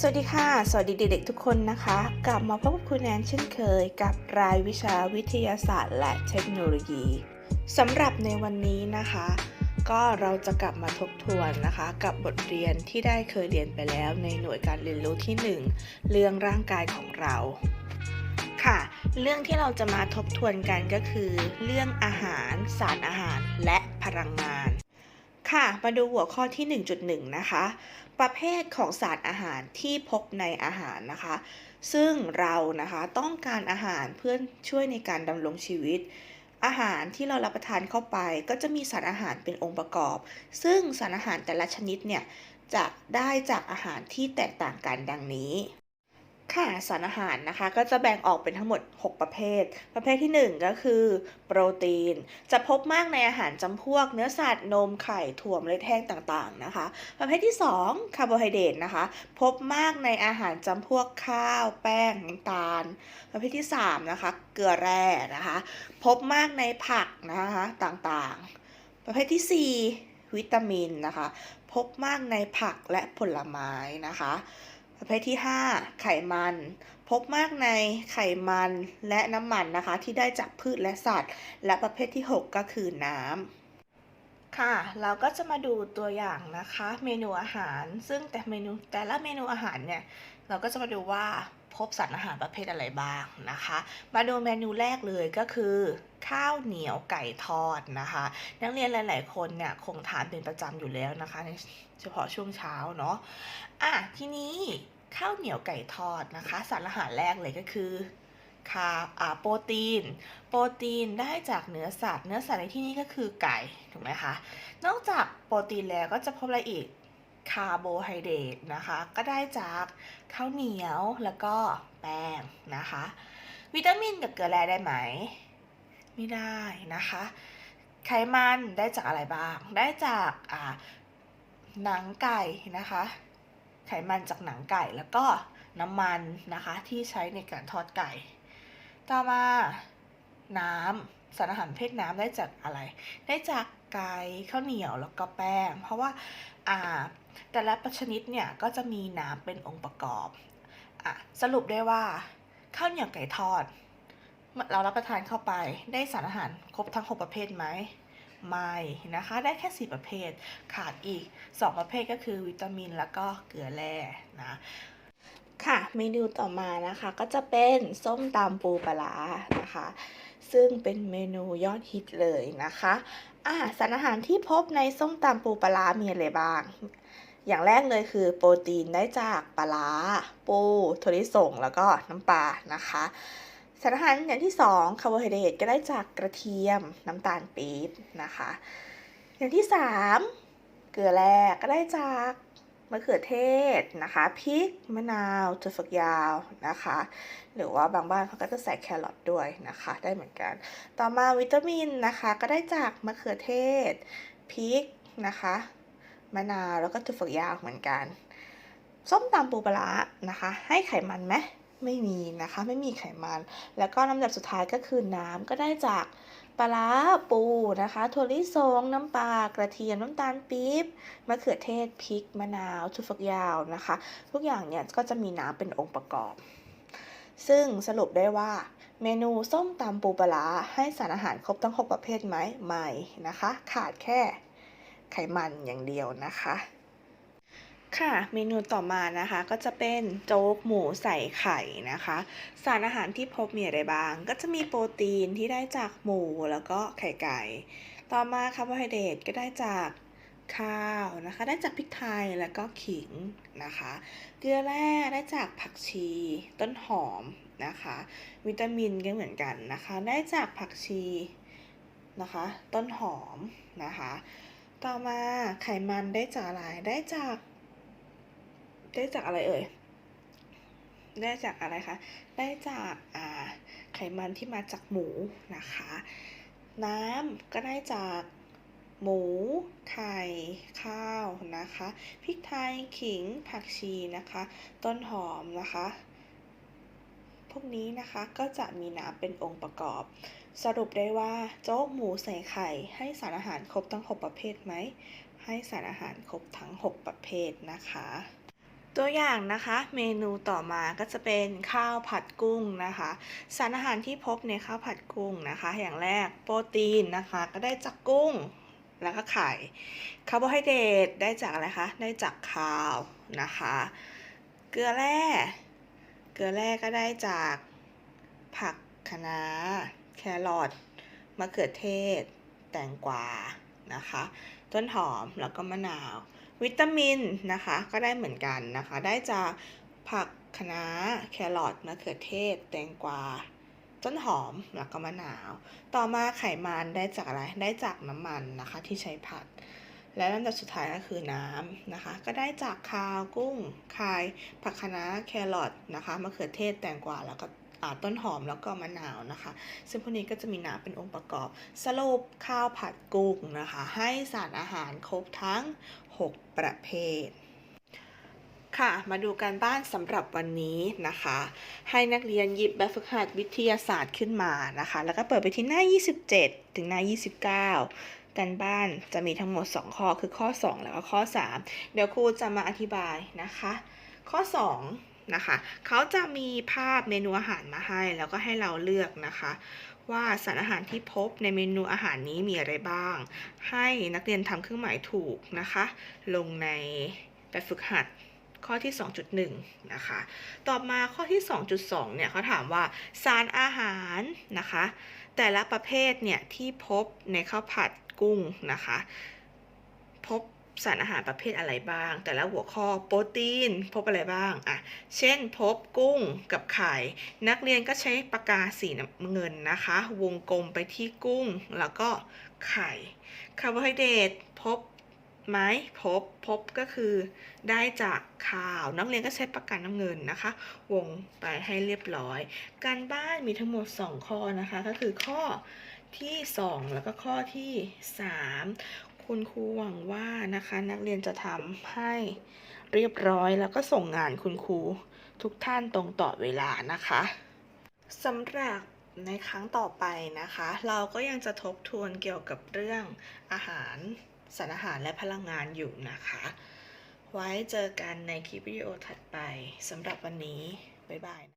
สวัสดีค่ะ สวัสดีเด็กๆทุกคนนะคะ กลับมาพบกับคุณแอนเช่นเคย กับรายวิชาวิทยาศาสตร์ และเทคโนโลยีสำหรับในวันนี้นะคะ ก็เราจะกลับมาทบทวนนะคะ กับบทเรียนที่ได้เคยเรียนไปแล้วในหน่วยการเรียนรู้ที่ 1 เรื่องร่างกายของเราค่ะ เรื่องที่เราจะมาทบทวนกันก็คือ เรื่องอาหาร สารอาหาร และพลังงาน ค่ะ มาดูหัวข้อที่ 1.1 นะคะ ประเภทของสารอาหารที่พบในอาหารนะคะ ซึ่งเรานะคะต้องการอาหารเพื่อช่วยในการดำรงชีวิต อาหารที่เรารับประทานเข้าไปก็จะมีสารอาหารเป็นองค์ประกอบ ซึ่งสารอาหารแต่ละชนิดเนี่ยจะได้จากอาหารที่แตกต่างกันดังนี้ ค่ะสารอาหารนะคะก็จะแบ่งออกเป็นทั้งหมด 6 ประเภท ประเภทที่ 1 ก็คือ โปรตีน จะพบมากในอาหารจำพวก เนื้อสัตว์นมไข่ถั่วเมล็ดแห้งต่างๆนะคะ ประเภทที่ 2 คาร์โบไฮเดรตนะคะ พบมากในอาหารจำพวกข้าว แป้งน้ำตาล ประเภทที่3นะคะเกลือแร่นะคะ พบมากในผักนะคะต่างๆ ประเภทที่ 4 วิตามินนะคะ พบมากในผักและผลไม้นะคะ ประเภทที่ 5 ไขมัน พบมากในไขมันและน้ำมันนะคะ ที่ได้จากพืชและสัตว์ และประเภทที่ 6 ก็คือน้ำ ค่ะ เราก็จะมาดูตัวอย่างนะคะ เมนูอาหาร ซึ่งแต่เมนูแต่ละเมนูอาหารเนี่ย เราก็จะมาดูว่าพบสารอาหารประเภทอะไรบ้างนะคะ มาดูเมนูแรกเลยก็คือ ข้าวเหนียวไก่ทอดนะคะ นักเรียนหลาย ๆ คนเนี่ยคงทานเป็นประจำอยู่แล้วนะคะเฉพาะช่วงเช้าเนาะอะทีนี้ข้าวเหนียวไก่ทอดนะคะ สารอาหารแรกเลยก็คือ คาร์บอ่าโปรตีน โปรตีนได้จากเนื้อสัตว์ เนื้อสัตว์ในที่นี้ก็คือไก่ ถูกไหมคะ นอกจากโปรตีนแล้วก็จะพบอะไรอีก คาร์โบไฮเดรตนะคะ ก็ได้จากข้าวเหนียวแล้วก็แป้งนะคะ วิตามินกับเกลือแร่ได้ไหม ไม่ได้นะคะ ไขมันได้จากอะไรบ้าง ได้จากอ่าหนังไก่นะคะ ไขมันจากหนังไก่แล้วก็น้ำมันนะคะที่ใช้ในการทอดไก่ ต่อมา น้ำสารอาหารประเพศน้ำได้จากอะไร ได้จากไก่ข้าวเหนียวแล้วก็แป้ง เพราะว่าอ่าแต่ละชนิดเนี่ยก็จะมีน้ำเป็นองค์ประกอบอะสรุปได้ว่าข้าวเหนียวไก่ทอด เรารับประทานเข้าไปได้สารอาหารครบทั้ง 6 ประเภทไหมไม่นะคะ ได้แค่ 4 ประเภท ขาดอีก 2 ประเภทก็คือวิตามินแล้วก็เกลือแร่นะ ค่ะเมนูต่อมานะคะก็จะเป็นส้มตำปูปลานะคะ ซึ่งเป็นเมนูยอดฮิตเลยนะคะอ่าสารอาหารที่พบในส้มตำปูปลามีอะไรบ้าง อย่างแรกเลยคือโปรตีนได้จากปลาร้าปูถั่วลิสงแล้วก็น้ำปลานะคะสารอาหารอย่างที่2คาร์โบไฮเดรตก็ได้จากกระเทียมน้ำตาลปี๊บนะคะ อย่างที่ 3 เกลือแร่ก็ได้จาก มะเขือเทศนะคะพริกมะนาวถั่วฝักยาวนะคะ หรือว่าบางบ้านเขาก็จะใส่แครอทด้วยนะคะ ได้เหมือนกัน ต่อมาวิตามินนะคะ ก็ได้จากมะเขือเทศพริกนะคะมะนาวแล้วก็ถั่วฝักยาวเหมือนกัน ส้มตำปูปลานะคะ ให้ไขมันไหมไม่มีนะคะ ไม่มีไขมัน แล้วก็ลำดับสุดท้ายก็คือน้ำก็ได้จาก ปลาร้าปูนะคะถั่วลิสงน้ำปลากระเทียมน้ำตาลปี๊บมะเขือเทศพริกมะนาวถั่วฝักยาวนะคะ ทุกอย่างเนี่ยก็จะมีน้ำเป็นองค์ประกอบ ซึ่งสรุปได้ว่า เมนูส้มตำปูปลาร้าให้สารอาหารครบทั้ง 6 ประเภทไหมไม่นะคะ ขาดแค่ไขมันอย่างเดียวนะคะ ค่ะเมนูต่อมานะคะก็จะเป็นโจ๊กหมูใส่ไข่นะคะ สารอาหารที่พบมีอะไรบ้าง ก็จะมีโปรตีนที่ได้จากหมูแล้วก็ไข่ไก่ ต่อมาคาร์โบไฮเดรตก็ได้จากข้าวนะคะ ได้จากพริกไทยแล้วก็ขิงนะคะ เกลือแร่ได้จากผักชี ต้นหอมนะคะ วิตามินก็เหมือนกันนะคะ ได้จากผักชีนะคะ ต้นหอมนะคะ ต่อมาไขมันได้จากอะไรได้จาก ได้จากอะไรเอ่ย ได้จากอะไรคะ ได้จากไขมันที่มาจากหมูนะคะ น้ำก็ได้จากหมู ไข่ ข้าวนะคะ พริกไทย ขิง ผักชีนะคะ ต้นหอมนะคะ พวกนี้นะคะก็จะมีน้ำเป็นองค์ประกอบ สรุปได้ว่าโจ๊กหมูใส่ไข่ ให้สารอาหารครบทั้ง 6 ประเภทไหม ให้สารอาหารครบทั้ง 6 ประเภทนะคะ ตัวอย่างนะคะเมนูต่อมาก็จะเป็นข้าวผัดกุ้งนะคะ สารอาหารที่พบในข้าวผัดกุ้งนะคะ อย่างแรกโปรตีนนะคะ ก็ได้จากกุ้งแล้วก็ไข่คาร์โบไฮเดรตได้จากอะไรคะได้จากข้าวนะคะ เกลือแร่เกลือแร่ก็ได้จากผักคะน้าแครอทมะเขือเทศ แตงกวานะคะ ต้นหอมแล้วก็มะนาว วิตามินนะคะ ก็ได้เหมือนกันนะคะ ได้จากผักคะน้าแครอทมะเขือเทศ แตงกวาต้นหอมแล้วก็มะนาว ต่อมาไขมันได้จากอะไร ได้จากน้ำมันนะคะที่ใช้ผัด และลำดับสุดท้ายก็คือน้ำนะคะ ก็ได้จากคาวกุ้งคายผักคะน้าแครอทนะคะมะเขือเทศแตงกวาแล้วก็ ต้นหอมแล้วก็มะนาวนะคะ ซึ่งพวกนี้ก็จะมีน้ำเป็นองค์ประกอบ สรุปข้าวผัดกุ้งนะคะ ให้สารอาหารครบทั้ง 6 ประเภทค่ะ มาดูการบ้านสำหรับวันนี้นะคะ ให้นักเรียนหยิบแบบฝึกหัดวิทยาศาสตร์ขึ้นมานะคะ แล้วก็เปิดไปที่หน้า 27 ถึงหน้า 29 การบ้านจะมีทั้งหมด 2 ข้อคือข้อ 2 แล้วก็ข้อ 3 เดี๋ยวครูจะมาอธิบายนะคะ ข้อ 2 นะคะ เขาจะมีภาพเมนูอาหารมาให้ แล้วก็ให้เราเลือกนะคะ ว่าสารอาหารที่พบในเมนูอาหารนี้มีอะไรบ้าง ให้นักเรียนทำเครื่องหมายถูกนะคะ ลงในแบบฝึกหัดข้อที่ 2.1 นะคะ ต่อมาข้อที่ 2.2 เนี่ยเขาถามว่าสารอาหารนะคะ แต่ละประเภทเนี่ยที่พบในข้าวผัดกุ้งนะคะ พบ สารอาหารประเภทอะไรบ้าง แต่ละหัวข้อโปรตีน พบอะไรบ้างอะเช่น พบกุ้งกับไข่ นักเรียนก็ใช้ปากกาสีน้ำเงินนะคะ วงกลมไปที่กุ้งแล้วก็ไข่คาร์โบไฮเดรตพบไหมพบพบก็คือได้จากข้าว นักเรียนก็ใช้ปากกาน้ำเงินนะคะ วงไปให้เรียบร้อย การบ้านมีทั้งหมด 2 ข้อนะคะ ก็คือข้อที่ 2 แล้วก็ข้อที่ 3 คุณครูหวังว่านะคะนักเรียนจะทำให้เรียบร้อยแล้วก็ส่งงานคุณครูทุกท่านตรงต่อเวลานะคะสำหรับในครั้งต่อไปนะคะ เราก็ยังจะทบทวนเกี่ยวกับเรื่องอาหารสารอาหารและพลังงานอยู่นะคะ ไว้เจอกันในคลิปวิดีโอถัดไปสำหรับวันนี้ บ๊ายบาย